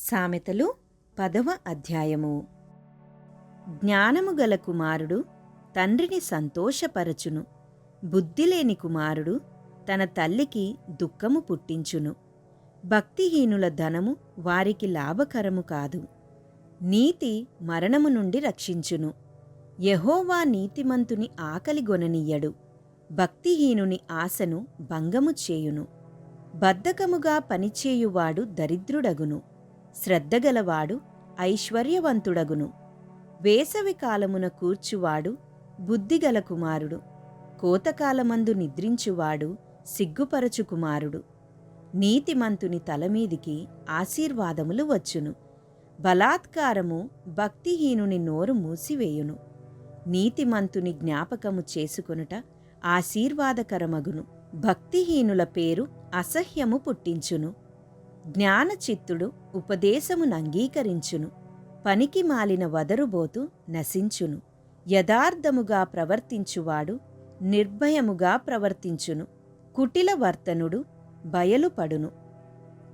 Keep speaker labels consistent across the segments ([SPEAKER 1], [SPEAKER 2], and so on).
[SPEAKER 1] సామెతలు పదవ అధ్యాయము. జ్ఞానము గల కుమారుడు తండ్రిని సంతోషపరచును. బుద్ధిలేని కుమారుడు తన తల్లికి దుఃఖము పుట్టించును. భక్తిహీనుల ధనము వారికి లాభకరము కాదు. నీతి మరణము నుండి రక్షించును. యహోవా నీతిమంతుని ఆకలిగొననీయడు భక్తిహీనుని ఆశను భంగము చేయును. బద్ధకముగా పనిచేయువాడు దరిద్రుడగును. శ్రద్ధగలవాడు ఐశ్వర్యవంతుడగును. వేసవి కాలమున కూర్చువాడు బుద్ధిగల కుమారుడు. కోతకాలమందు నిద్రించువాడు సిగ్గుపరచు కుమారుడు. నీతిమంతుని తలమీదికి ఆశీర్వాదములు వచ్చును. బలాత్కారము భక్తిహీనుని నోరు మూసివేయును. నీతిమంతుని జ్ఞాపకము చేసుకొనుట ఆశీర్వాదకరమగును. భక్తిహీనుల పేరు అసహ్యము పుట్టించును. జ్ఞానచిత్తుడు ఉపదేశమునంగీకరించును పనికి మాలిన వదరుబోతు నశించును. యథార్థముగా ప్రవర్తించువాడు నిర్భయముగా ప్రవర్తించును. కుటిల వర్తనుడు బయలుపడును.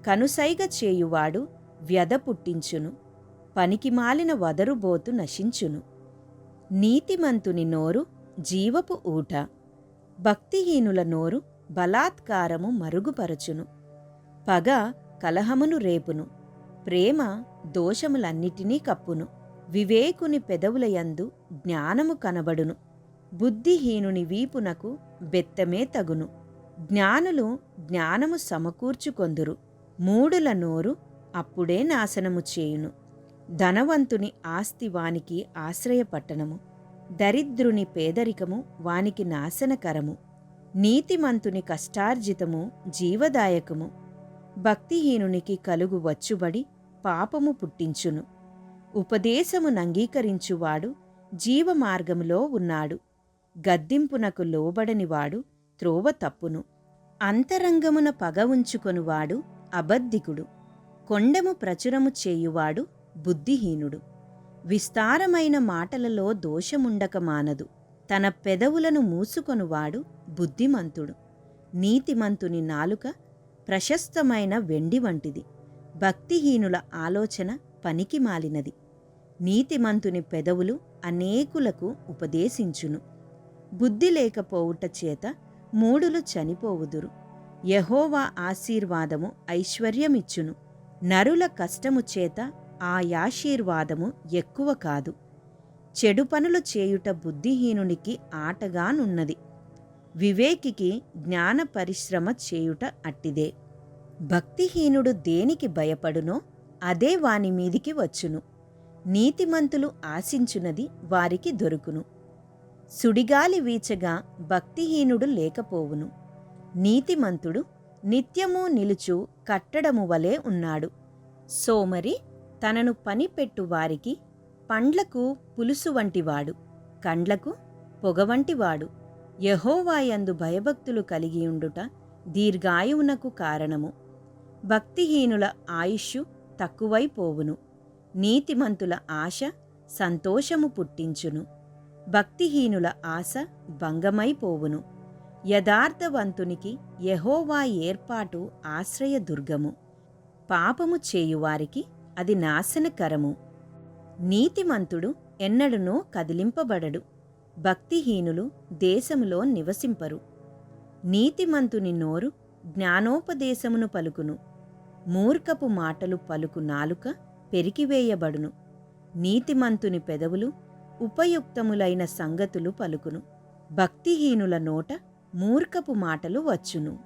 [SPEAKER 1] కనుసైగ చేయువాడు వ్యధ పుట్టించును. పనికిమాలిన వదరుబోతు నశించును. నీతిమంతుని నోరు జీవపు ఊట. భక్తిహీనుల నోరు బలాత్కారము మరుగుపరచును. పగ కలహమును రేపును ప్రేమ దోషములన్నిటినీ కప్పును వివేకుని పెదవులయందు జ్ఞానము కనబడును బుద్ధిహీనుని వీపునకు బెత్తమే తగును జ్ఞానులు జ్ఞానము సమకూర్చుకొందురు మూడుల నోరు అప్పుడే నాశనము చేయును ధనవంతుని ఆస్తి వానికి ఆశ్రయపట్టణము దరిద్రుని పేదరికము వానికి నాశనకరము నీతిమంతుని కష్టార్జితము జీవదాయకము భక్తిహీనునికి కలుగు వచ్చుబడి పాపము పుట్టించును. ఉపదేశమునంగీకరించువాడు జీవమార్గములో ఉన్నాడు. గద్దింపునకు లోబడనివాడు త్రోవ తప్పును. అంతరంగమున పగ ఉంచుకొనువాడు అబద్ధికుడు. కొండము ప్రచురము చేయువాడు బుద్ధిహీనుడు. విస్తారమైన మాటలలో దోషముండక మానదు. తన పెదవులను మూసుకొనువాడు బుద్ధిమంతుడు. నీతిమంతుని నాలుక ప్రశస్తమైన వెండి వంటిది. భక్తిహీనుల ఆలోచన పనికి మాలినది. నీతిమంతుని పెదవులు అనేకులకు ఉపదేశించును. బుద్ధి లేకపోవుట చేత మూడులు చనిపోవుదురు. యహోవా ఆశీర్వాదము ఐశ్వర్యమిచ్చును. నరుల కష్టము చేత ఆ యాశీర్వాదము ఎక్కువ కాదు. చెడు పనులు చేయుట బుద్ధిహీనునికి ఆటగానున్నది. వివేకికి జ్ఞాన పరిశ్రమ చేయుట అట్టిదే. భక్తిహీనుడు దేనికి భయపడునో అదే వాని మీదికి వచ్చును. నీతిమంతులు ఆశించునది వారికి దొరుకును. సుడిగాలి వీచగా భక్తిహీనుడు లేకపోవును. నీతిమంతుడు నిత్యము నిలుచు కట్టడము వలె ఉన్నాడు. సోమరి తనను పనిపెట్టు వారికి పండ్లకు పులుసు వంటివాడు. కండ్లకు పొగ వంటివాడు. యహోవాయందు భయభక్తులు కలిగియుండుట దీర్ఘాయువునకు కారణము. భక్తిహీనుల ఆయుష్షు తక్కువైపోవును. నీతిమంతుల ఆశ సంతోషము పుట్టించును. భక్తిహీనుల ఆశ భంగమైపోవును. యథార్థవంతునికి యహోవా ఏర్పాటు ఆశ్రయదుర్గము. పాపము చేయువారికి అది నాశనకరము. నీతిమంతుడు ఎన్నడనో కదిలింపబడడు. భక్తిహీనులు దేశములో నివసింపరు. నీతిమంతుని నోరు జ్ఞానోపదేశమును పలుకును. మూర్ఖపు మాటలు పలుకు నాలుక పెరికివేయబడును. నీతిమంతుని పెదవులు ఉపయుక్తములైన సంగతులు పలుకును. భక్తిహీనుల నోట మూర్ఖపు మాటలు వచ్చును.